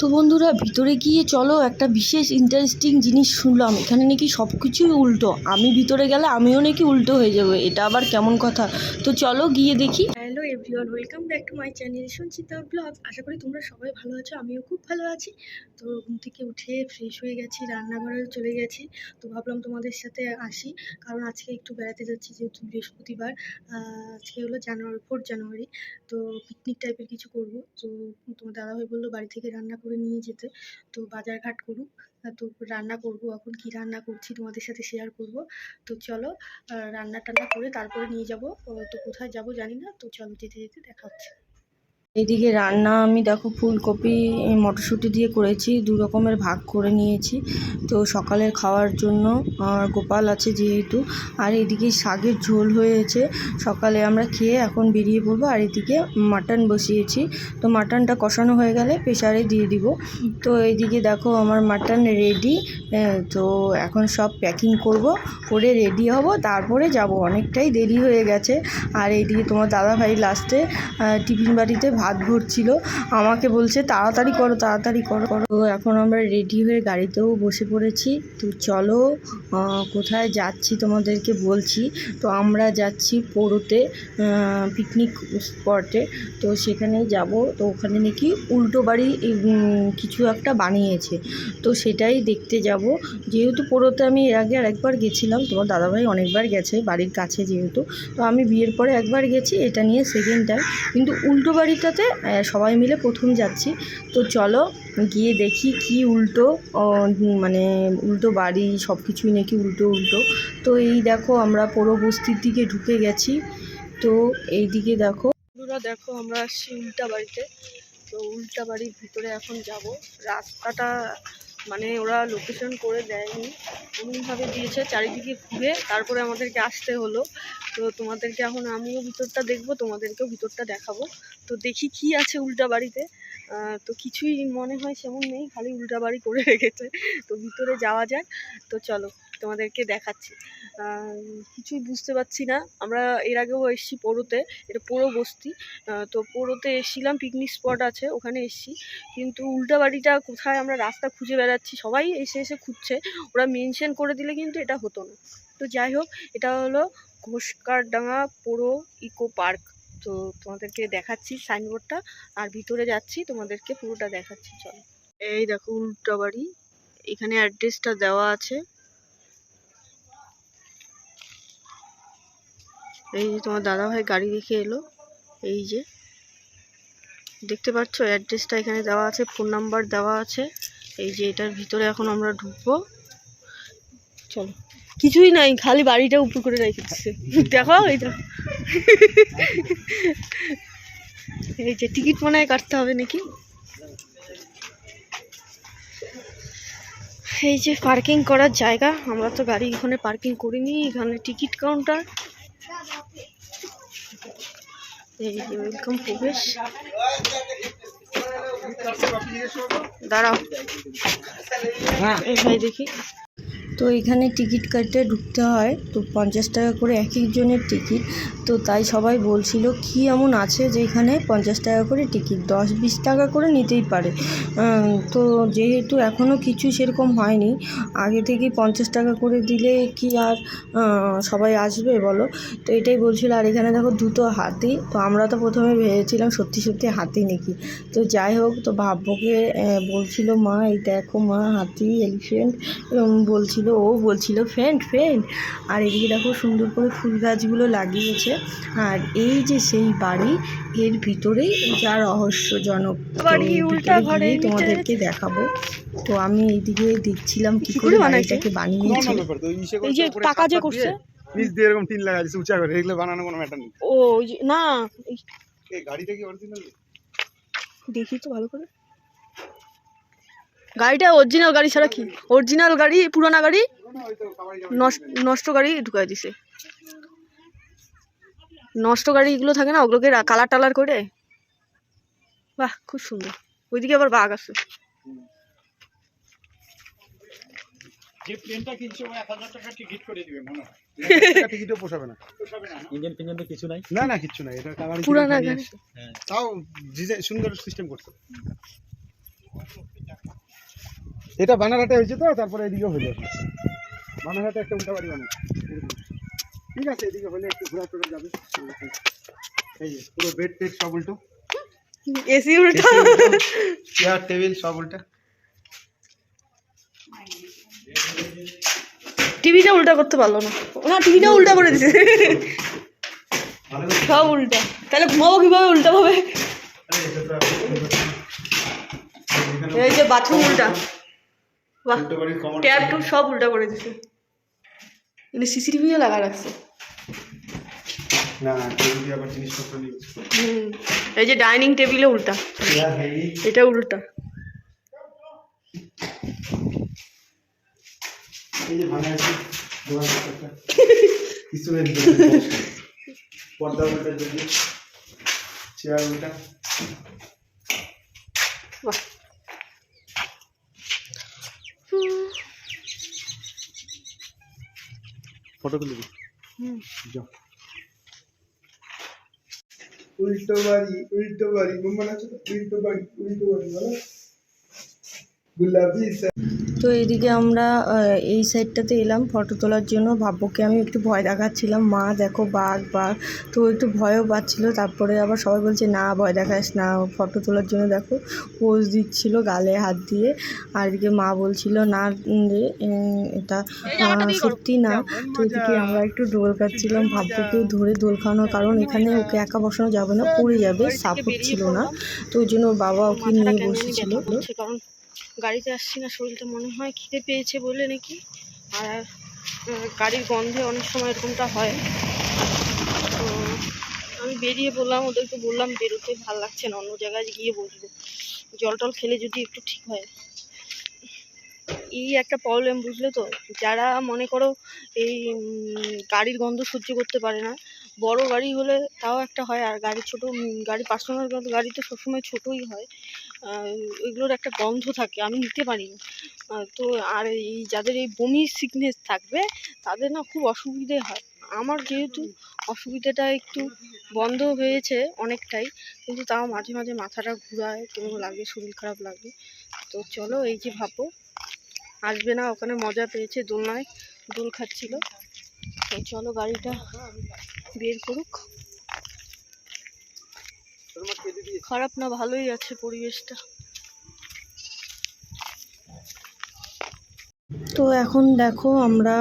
তো বন্ধুরা, ভিতরে গিয়ে চলো, একটা বিশেষ ইন্টারেস্টিং জিনিস শুনলাম। এখানে নাকি সব কিছুই উল্টো। আমি ভিতরে গেলে আমিও নাকি উল্টো হয়ে যাব। এটা আবার কেমন কথা? তো চলো গিয়ে দেখি। Everyone welcome back to my channel Sanchita blog আশা করি তোমরা সবাই ভালো আছো, আমিও খুব ভালো আছি। তো ঘুম থেকে উঠে ফ্রেশ হয়ে গেছি, রান্নাঘরে চলে গেছি। তো ভাবলাম তোমাদের সাথে আসি, কারণ আজকে একটু বেড়াতে যাচ্ছি যেহেতু বৃহস্পতিবার আজকে হলো জানুয়ারি ফোর্থ জানুয়ারি তো পিকনিক টাইপের কিছু করব। তো তোমার দাদাভাই বলল বাড়ি থেকে রান্না করে নিয়ে যেতে। তো বাজারঘাট করুক। তো রান্না করব, এখন কি রান্না করছি তোমাদের সাথে শেয়ার করব। তো চলো রান্না টান্না করে তারপরে নিয়ে যাব। তো কোথায় যাব জানি না, তো চলো যেতে যেতে দেখা হচ্ছে। এদিকে রান্না আমি দেখো ফুলকপি মটরশুঁটি দিয়ে করেছি, দু রকমের ভাগ করে নিয়েছি। তো সকালের খাওয়ার জন্য আর গোপাল আছে যেহেতু, আর এদিকে শাকের ঝোল হয়েছে। সকালে আমরা খেয়ে এখন বেরিয়ে পড়ব, আর এদিকে মাটন বসিয়েছি। তো মাটনটা কষানো হয়ে গেলে প্রেসারে দিয়ে দিব। তো এইদিকে দেখো আমার মাটন রেডি। তো এখন সব প্যাকিং করব, করে রেডি হব। তারপরে যাব, অনেকটাই দেরি হয়ে গেছে। আর এইদিকে তোমার দাদা ভাই লাস্টে টিফিন বাড়িতে ভাত ভরছিল আমাকে বলছে, তাড়াতাড়ি করো তাড়াতাড়ি করো করো। এখন আমরা রেডি হয়ে গাড়িতেও বসে পড়েছি। তো চলো কোথায় যাচ্ছি তোমাদেরকে বলছি। তো আমরা যাচ্ছি পোড়োতে পিকনিক স্পটে তো সেখানে যাব। তো ওখানে নাকি উল্টো বাড়ি কিছু একটা বানিয়েছে। তো সেটাই দেখতে যাব। যেহেতু পোড়োতে আমি এর আগে আরেকবার গেছিলাম, তোমার দাদাভাই অনেকবার গেছে বাড়ির কাছে যেহেতু। তো আমি বিয়ের পরে একবার গেছি, এটা নিয়ে সেকেন্ড টাইম কিন্তু উল্টো বাড়িটাতে আহ, সবাই মিলে প্রথম যাচ্ছি। তো চলো গিয়ে দেখি কি উল্টো মানে উল্টো বাড়ি সব কিছুই নাকি উল্টো উল্টো। তো এই দেখো আমরা পুরো বস্তির দিকে ঢুকে গেছি। তো এই দিকে দেখো বন্ধুরা দেখো আমরা আসছি উল্টা বাড়িতে। তো উল্টা বাড়ির ভিতরে এখন যাব। রাস্তাটা মানে ওরা লোকেশন করে দেয়নি। এমনভাবে দিয়েছে, চারিদিকে ঘুরে তারপরে আমাদেরকে আসতে হলো। তো তোমাদেরকে এখন আমিও ভিতরটা দেখব, তোমাদেরকেও ভিতরটা দেখাবো। তো দেখি কি আছে উল্টা বাড়িতে। তো কিছুই মনে হয় সেমন নেই, খালি উল্টা বাড়ি করে রেখেছে। তো ভিতরে যাওয়া যাক। তো চলো। তোমাদেরকে দেখাচ্ছি। কিছুই বুঝতে পারছি না। আমরা এর আগেও এসেছি পোড়োতে এটা পোড়ো বস্তি। তো পোড়োতে এসেছিলাম পিকনিক স্পট আছে, ওখানে এসেছি। কিন্তু উল্টা বাড়িটা কোথায় আমরা রাস্তা খুঁজে বেড়াচ্ছি, সবাই এসে এসে খুঁজছে। ওরা মেনশন করে দিলে কিন্তু এটা হতো না। তো যাই হোক, এটা হলো ঘোষকারডাঙ্গা পোড়ো ইকো পার্ক তো তোমাদেরকে দেখাচ্ছি সাইনবোর্ডটা আর ভিতরে যাচ্ছি, তোমাদেরকে পুরোটা দেখাচ্ছি, চলো। এই দেখো উল্টা বাড়ি। এখানে অ্যাড্রেসটা দেওয়া আছে। এই যে তোমার দাদাভাই গাড়ি রেখে এলো, এই যে। দেখতে পাচ্ছ অ্যাড্রেসটা এখানে দেওয়া আছে ফোন নাম্বার দেওয়া আছে। এই যে এটার ভিতরে এখন আমরা ঢুকবো। চলো। কিছুই নাই, খালি বাড়িটা উপর করে রেখে দিচ্ছে। দেখো দেখো এই যে টিকিট মনে হয় কাটতে হবে নাকি? এই যে পার্কিং করার জায়গা, আমরা তো গাড়ি এখানে পার্কিং করিনি, এখানে টিকিট কাউন্টার এই যে ওয়েলকাম প্রবেশ। দাঁড়াও। এই ভাই দেখি। তো এখানে টিকিট কাটতে ঢুকতে হয়। তো পঞ্চাশ টাকা করে এক একজনের টিকিট। তো তাই সবাই বলছিল, কি এমন আছে যে এখানে পঞ্চাশ টাকা করে টিকিট? দশ বিশ টাকা করে নিতেই পারে। তো যেহেতু এখনও কিছু সেরকম হয়নি, আগে থেকে পঞ্চাশ টাকা করে দিলে কি আর সবাই আসবে বলো? তো এটাই বলছিল, আর এখানে দেখো দুটো হাতি। তো আমরা তো প্রথমে ভেবেছিলাম সত্যি সত্যি হাতি নাকি। তো যাই হোক, তো ভাব্যকে বলছিল, মা, এই দেখো মা, হাতি এলিফেন্ট বলছিল। ও বলছিল ফ্রেন্ড ফ্রেন্ড আর এদিকে দেখো সুন্দর করে ফুল গাছগুলো লাগিয়েছে। আর এই যে সেই বাড়ি এর ভিতরেই যা রহস্যজনক। বাড়ি তোমাদেরকে দেখাবো। তো আমি এইদিকে দেখছিলাম কি করে? বাড়িটাকে বানিয়েছে। এই যে টাকা যে করছে? নিচ দিয়ে এরকম টিন লাগা আছে উঁচা করে এগুলো বানানো কোনো ম্যাটার নেই। ও না এই গাড়িটা কি অরিজিনাল দেখি তো ভালো করে। গাড়িটা অরিজিনাল গাড়ি ছাড়া কি? অরিজিনাল গাড়ি পুরানা গাড়ি নষ্ট নষ্ট গাড়ি ঢুকাই দিছে। নষ্ট গাড়ি এগুলো থাকে না ওগুলোকে কালার টালার করে। বাহ খুব সুন্দর। ওইদিকে আবার বাঘ আছে। যে প্লেনটা কিনছে ও এক হাজার টাকা টিকিট করে দিবে মনে হয়। টিকিটও পোষাবে না। ইঞ্জিন ফিঞ্জিন তো কিছু নাই। না না কিচ্ছু নাই। এটা কালার পুরানা গাড়ি। তাও সুন্দর সিস্টেম করছে। এটা বানারহাটে হয়েছে তো তারপরে এদিকে হয়ে যাবে বানারহাটে একটা উল্টা বাড়ি বানাচ্ছে ঠিক আছে এদিকে হলে একটু ঘোরা টোরা যাবে। এই পুরো বেড টেড সব উল্টো। এসি উল্টা। চেয়ার টেবিল সব উল্টা। টিভিটা উল্টা করতে পারল না। না টিভিটা উল্টা করে দিছে। সব উল্টা। তাহলে ঘুমাবো কীভাবে? উল্টা ভাবে। এই যে বাথরুম উল্টা। ট্যাপ টুপ সব উল্টা করে দিছে। কিন্তু সিসিটিভিও লাগা রাখছে হুম। এই যে ডাইনিং টেবিলে উল্টা। এটা উল্টা। পর্দা উল্টা চেয়ার উল্টা। বাহ। ফটো তুলে দিই হুম। যাও উল্টো বাড়ি উল্টো বাড়ি আছে উল্টো বাড়ি উল্টো বাড়ি বলো। গুলাবি তো এদিকে আমরা এই সাইডটাতে এলাম ফটো তোলার জন্য। ভাব্যকে আমি একটু ভয় দেখাচ্ছিলাম। মা দেখো বাঘ বাঘ। তো একটু ভয়ও পাচ্ছিল। তারপরে আবার সবাই বলছে না ভয় দেখাস না। ফটো তোলার জন্য দেখো। পোজ দিচ্ছিল গালে হাত দিয়ে। আর এদিকে মা বলছিল না রে এটা সত্যি না। তো এদিকে আমরা একটু দোল খাচ্ছিলাম ভাব্যকে ধরে দোল খাওয়ানোর কারণ এখানে ওকে একা বসানো যাবে না পড়ে যাবে সাপোর্ট ছিল না। তো ওই জন্য ওর বাবা ওকে নিয়ে বসেছিল। কারণ গাড়িতে আসছি না, শরীরটা মনে হয় খিদে পেয়েছে বলে নাকি? আর গাড়ির গন্ধে অনেক সময় এরকমটা হয়। তো, আমি বেরিয়ে বললাম ওদেরকে বললাম বেরোতে ভালো লাগছে না, অন্য জায়গায় গিয়ে বসবো। জল টল খেলে যদি একটু ঠিক হয়। এই একটা প্রবলেম বুঝলে তো? যারা মনে করো এই গাড়ির গন্ধ সহ্য করতে পারে না, বড় গাড়ি হলে তাও একটা হয়। আর গাড়ি ছোট গাড়ি পার্সোনাল গাড়ি তো সবসময় ছোটই হয়। ওইগুলোর একটা গন্ধ থাকে, আমি নিতে পারি তো আর এই যাদের এই বমি সিকনেস থাকবে, তাদের না খুব অসুবিধে হয়। আমার যেহেতু অসুবিধাটা একটু বন্ধ হয়েছে অনেকটাই, কিন্তু তাও মাঝে মাঝে মাথাটা ঘুরায় কেমন লাগে, শরীর খারাপ লাগে। তো চলো এই যে ভাবো, আসবে না, ওখানে মজা পেয়েছে, দোলনায় দোল খাচ্ছিল। তো চলো গাড়িটা বের করুক। খারাপ না, ভালোই আছে পরিবেশটা। তো এখন দেখো আমরা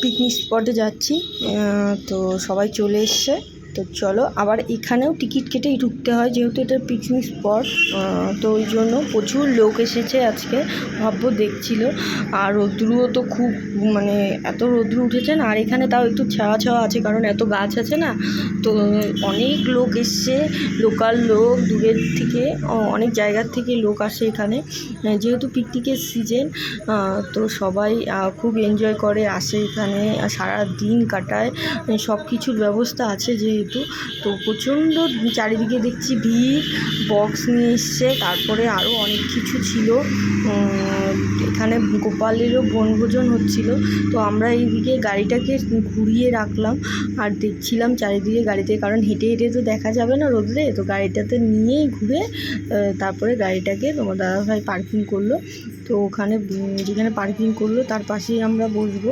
পিকনিক স্পটে যাচ্ছি। তো সবাই চলে এসছে। তো চলো, আবার এখানেও টিকিট কেটেই ঢুকতে হয়, যেহেতু এটা পিকনিক স্পট তো ওই জন্য প্রচুর লোক এসেছে আজকে, ভাব্য দেখছিল। আর রৌদ্রুও তো খুব মানে এত রৌদ্র উঠেছে না, আর এখানে তাও একটু ছাওয়া ছাওয়া আছে, কারণ এত গাছ আছে না, তো অনেক লোক এসছে লোকাল লোক, দূরের থেকে অনেক জায়গার থেকে লোক আসে এখানে। যেহেতু পিকনিকের সিজন তো সবাই খুব এনজয় করে আসে এখানে সারা দিন কাটায়। সব কিছুর ব্যবস্থা আছে যেহেতু তো প্রচণ্ড চারিদিকে দেখছি ভিড় বক্স নিয়ে এসছে, তারপরে আরও অনেক কিছু ছিল। এখানে গোপালেরও বনভোজন হচ্ছিল। তো আমরা এইদিকে গাড়িটাকে ঘুরিয়ে রাখলাম আর দেখছিলাম চারিদিকে গাড়িতে, কারণ হেঁটে হেঁটে তো দেখা যাবে না রোদরে তো গাড়িটাতে নিয়েই ঘুরে তারপরে গাড়িটাকে তোমার দাদাভাই পার্কিং করল। তো ওখানে যেখানে পার্কিং করল, তার পাশেই আমরা বসবো।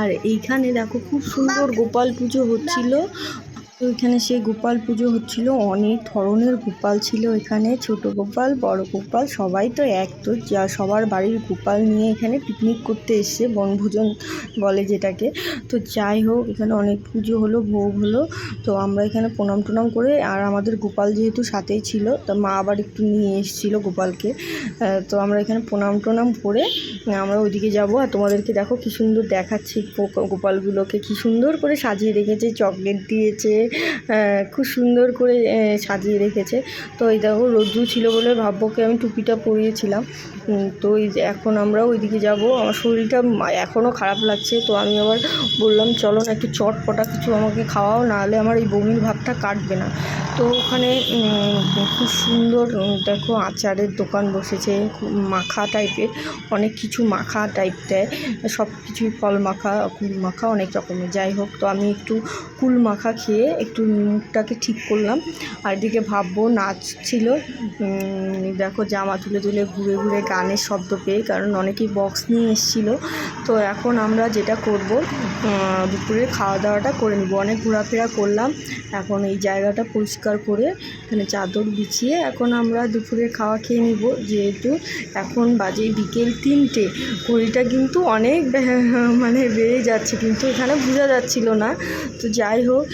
আর এইখানে দেখো, খুব সুন্দর গোপাল পুজো হচ্ছিল। তো এখানে সেই গোপাল পুজো হচ্ছিল। অনেক ধরনের গোপাল ছিল এখানে। ছোট গোপাল, বড় গোপাল, সবাই তো এক। তো যা সবার বাড়ির গোপাল নিয়ে এখানে পিকনিক করতে এসছে, বনভোজন বলে যেটাকে। তো যাই হোক, এখানে অনেক পুজো হলো, ভোগ হলো। তো আমরা এখানে প্রণাম টনাম করে, আর আমাদের গোপাল যেহেতু সাথেই ছিল, তা মা আবার একটু নিয়ে এসেছিল গোপালকে। তো আমরা এখানে প্রণাম টনাম করে, আমরা ওইদিকে যাব। আর তোমাদেরকে দেখো কি সুন্দর দেখাচ্ছি গোপালগুলোকে। কি সুন্দর করে সাজিয়ে রেখেছে, চকলেট দিয়েছে। খুব সুন্দর করে সাজিয়ে রেখেছে। তো এই দেখো, রোদ্দু ছিল বলে ভাব্যকে আমি টুপিটা পরিয়েছিলাম। তো এই এখন আমরা ওইদিকে যাব। আমার শরীরটা এখনও খারাপ লাগছে। তো আমি আবার বললাম, চলো না, একটু চটপটা কিছু আমাকে খাওয়াও নাহলে আমার এই বমির ভাবটা কাটবে না। তো ওখানে খুব সুন্দর দেখো আচারের দোকান বসেছে। মাখা টাইপের, অনেক কিছু মাখা টাইপ দেয়। সব কিছুই ফল মাখা কুল মাখা অনেক রকমের। যাই হোক, তো আমি একটু কুল মাখা খেয়ে একটু মুখটাকে ঠিক করলাম। আর এদিকে ভাববো নাচছিল উম, দেখো জামা তুলে তুলে ঘুরে ঘুরে গানের শব্দ পেয়ে কারণ অনেকেই বক্স নিয়ে এসেছিল। তো এখন আমরা যেটা করব দুপুরে খাওয়া দাওয়াটা করে নিব। অনেক ঘোরাফেরা করলাম। এখন এই জায়গাটা পরিষ্কার করে মানে চাদর বিছিয়ে এখন আমরা দুপুরে খাওয়া খেয়ে নিব। যেহেতু এখন বাজে বিকেল তিনটে। ঘড়িটা কিন্তু অনেক মানে বেড়ে যাচ্ছে কিন্তু এখানে বোঝা যাচ্ছিল না। তো যাই হোক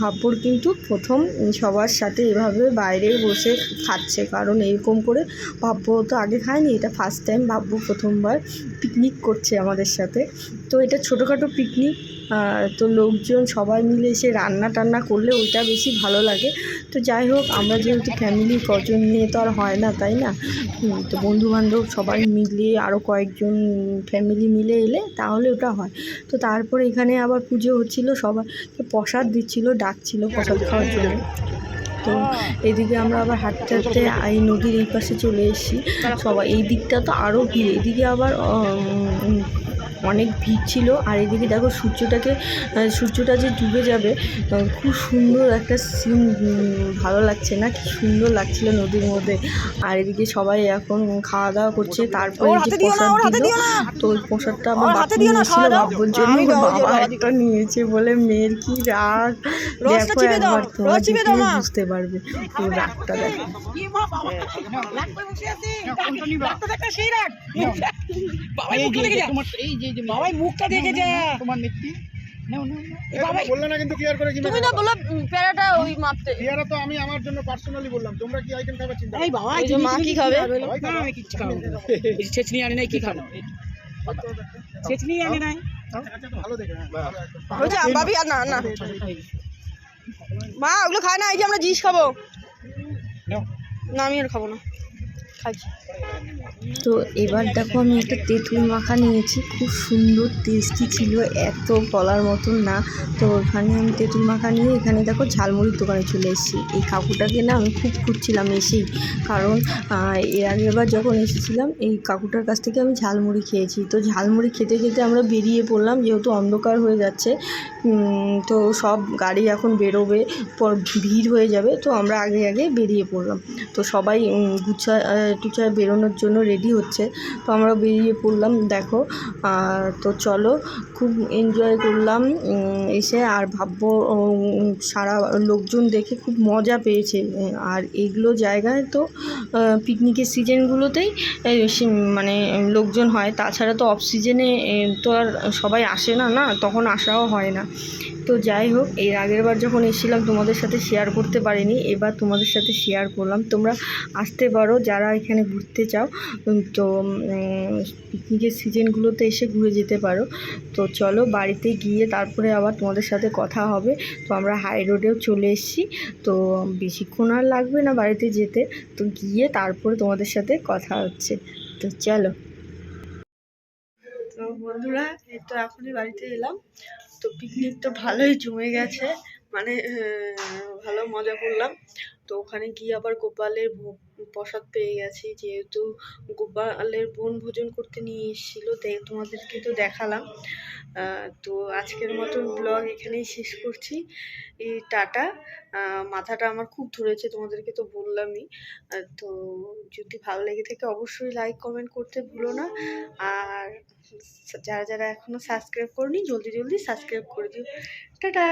ভাব্বর কিন্তু প্রথম সবার সাথে এভাবে বাইরে বসে খাচ্ছে। কারণ এরকম করে ভাব্য তো আগে খায়নি, এটা ফার্স্ট টাইম ভাব্য প্রথমবার পিকনিক করছে আমাদের সাথে। তো এটা ছোটোখাটো পিকনিক তো লোকজন সবাই মিলে এসে রান্না টান্না করলে ওইটা বেশি ভালো লাগে। তো যাই হোক, আমরা যেহেতু ফ্যামিলি কজন নিয়ে তো আর হয় না, তাই না? তো বন্ধুবান্ধব সবাই মিলে আরও কয়েকজন ফ্যামিলি মিলে এলে তাহলে ওটা হয়। তো তারপরে এখানে আবার পুজো হচ্ছিল সবাইকে প্রসাদ দিচ্ছিল, ডাকছিল প্রসাদ খাওয়ার জন্য। তো এদিকে আমরা আবার হাঁটতে হাঁটতে এই নদীর এই পাশে চলে এসেছি। সবাই, এই দিকটা তো আরও ভিড়, এদিকে আবার অনেক ভিড় ছিল। আর এদিকে দেখো সূর্যটাকে সূর্যটা যে ডুবে যাবে খুব সুন্দর একটা সিন ভালো লাগছে না? কি সুন্দর লাগছিল নদীর মধ্যে। আর এদিকে সবাই এখন খাওয়া দাওয়া করছে। তারপরে যে প্রসাদ দিল তো ওই প্রসাদটা আমার বাপু নিয়েছিল। বাবুর জন্য বাবা একটা নিয়েছে বলে মেয়ের কি রাগ? দেখো একবার তোমরা দেখলে বুঝতে পারবে? ওর রাগটা দেখো। বাবাই মুখটা দেখে যা। তোমার বললে না কিন্তু ক্লিয়ার করে তুমি না বলো প্যারাটা ওই মাপতে। ক্লিয়ার তো আমি আমার জন্য পার্সোনালি বললাম। তোমরা কি আইটেম খাবার চিন্তা এই বাবা এই মা কি খাবে। আমি কিচ্ছু খাব না। এই ছেচনি আনে নাই কি খাব? ছেচনি আনে নাই। ভালো দেখে হ্যাঁ। হয়েছে বাবি আর না না। মা ওগুলো খায় না এই যে আমরা জিনিস খাব। না আমি আর খাব না। খাইছি। তো এবার দেখো আমি একটা তেঁতুল মাখা নিয়েছি। খুব সুন্দর টেস্টি ছিল, এত বলার মতন না। তো ওখানে আমি তেঁতুল মাখা নিয়ে এখানে দেখো ঝালমুড়ির দোকানে চলে এসেছি। এই কাকুটাকে না আমি খুব খুঁজছিলাম এসেই। কারণ এর আগেরবার যখন এসেছিলাম, এই কাকুটার কাছ থেকে আমি ঝালমুড়ি খেয়েছি। তো ঝালমুড়ি খেতে খেতে আমরা বেরিয়ে পড়লাম, যেহেতু অন্ধকার হয়ে যাচ্ছে তো সব গাড়ি এখন বেরোবে, পর ভিড় হয়ে যাবে, তো আমরা আগে আগে বেরিয়ে পড়লাম। তো সবাই গুছা টুচায় বেরোনোর জন্য রেডি হচ্ছে। তো আমরা বেরিয়ে পড়লাম দেখো। তো চলো খুব এনজয় করলাম এসে আর উম, সারা লোকজন দেখে খুব মজা পেয়েছে। আর এগুলো জায়গায় তো পিকনিকের সিজনগুলোতেই মানে লোকজন হয়। তাছাড়া তো অফ সিজনে তো আর সবাই আসে না না? তখন আসাও হয় না। তো যাই হোক, এর আগের বার যখন এসেছিলাম, তোমাদের সাথে শেয়ার করতে পারিনি, এবার তোমাদের সাথে শেয়ার করলাম। তোমরা আসতে পারো যারা এখানে ঘুরতে চাও। তো পিকনিকের সিজনগুলোতে এসে ঘুরে যেতে পারো। তো চলো বাড়িতে গিয়ে তারপরে আবার তোমাদের সাথে কথা হবে। তো আমরা হাই রোডেও চলে এসেছি। তো বেশিক্ষণ আর লাগবে না বাড়িতে যেতে। তো গিয়ে তারপরে তোমাদের সাথে কথা হচ্ছে। তো চলো। তো বন্ধুরা, এই তো এখনই বাড়িতে এলাম। তো পিকনিক তো ভালোই জমে গেছে। মানে ভালো মজা করলাম। তো ওখানে গিয়ে আবার গোপালের ভোগ প্রসাদ পেয়ে গেছি। যেহেতু গোপালের বোন ভোজন করতে নিয়ে এসেছিল, তাই তোমাদেরকে তো দেখালাম। তো আজকের মতন ব্লগ এখানেই শেষ করছি। এই টাটা। মাথাটা আমার খুব ধরেছে, তোমাদেরকে তো বললামই। তো যদি ভালো লেগে থাকে অবশ্যই লাইক কমেন্ট করতে ভুলো না। আর যারা যারা এখনও সাবস্ক্রাইব করনি, জলদি জলদি সাবস্ক্রাইব করে দিও। টাটা!